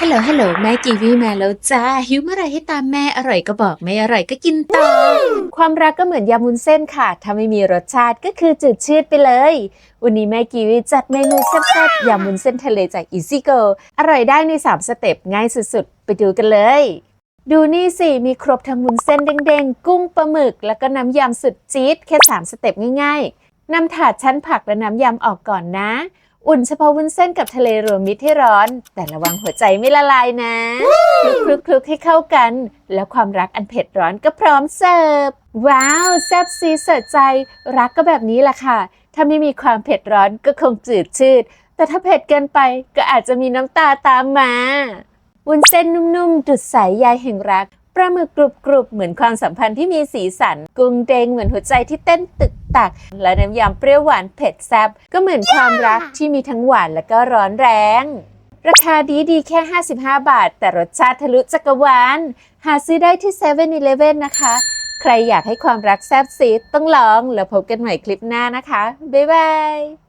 ฮัลโหลฮัลโหลแม่กีวีมาแล้วจ้า หิวเมื่อไหรให้ตามแม่อร่อยก็บอกไม่อร่อยก็กินต่อความรักก็เหมือนยำวุ้นเส้นค่ะ ถ้าไม่มีรสชาติก็คือจืดชืดไปเลย วันนี้แม่กีวีจัดเมนูแซ่บๆยำวุ้นเส้นทะเลจาก Easy Go อร่อยได้ใน 3 สเต็ปง่ายสุดๆ ไปดูกันเลย ดูนี่สิ มีครบทั้งวุ้นเส้นเด้งๆ กุ้งปลาหมึก แล้วก็น้ำยำสุดจี๊ดแค่ 3 สเต็ปง่าย ๆนำถาดชั้นผักและน้ำยำออกก่อนนะ อุ่นเฉพาะวุ้นเส้นกับทะเลรวมมิตรให้ร้อน แต่ระวังหัวใจไม่ละลายนะคลุกคลุกให้เข้ากัน แล้วความรักอันเผ็ดร้อนก็พร้อมเสิร์ฟ ว้าวแซ่บซีเสิร์ฟใจ รักก็แบบนี้แหละค่ะ ถ้าไม่มีความเผ็ดร้อนก็คงจืดชืด แต่ถ้าเผ็ดเกินไปก็อาจจะมีน้ำตาตามมาวุ้นเส้นนุ่มๆดุดสายใยแห่งรัก ปลาหมึกกรุบๆ เหมือนความสัมพันธ์ที่มีสีสัน กุ้งเด้งเหมือนหัวใจที่เต้นตึกตัก และน้ำยำเปรี้ยวหวานเผ็ดแซ่บก็เหมือนความรักที่มีทั้งหวานและก็ร้อนแรง ราคาดีดีแค่ 55 บาท แต่รสชาติทะลุจักรวาลหาซื้อได้ที่7 e เ e ่ e อนะคะ ใครอยากให้ความรักแซ่บซีดต้องลอง แล้วพบกันใหม่คลิปหน้านะคะ บ๊ายบาย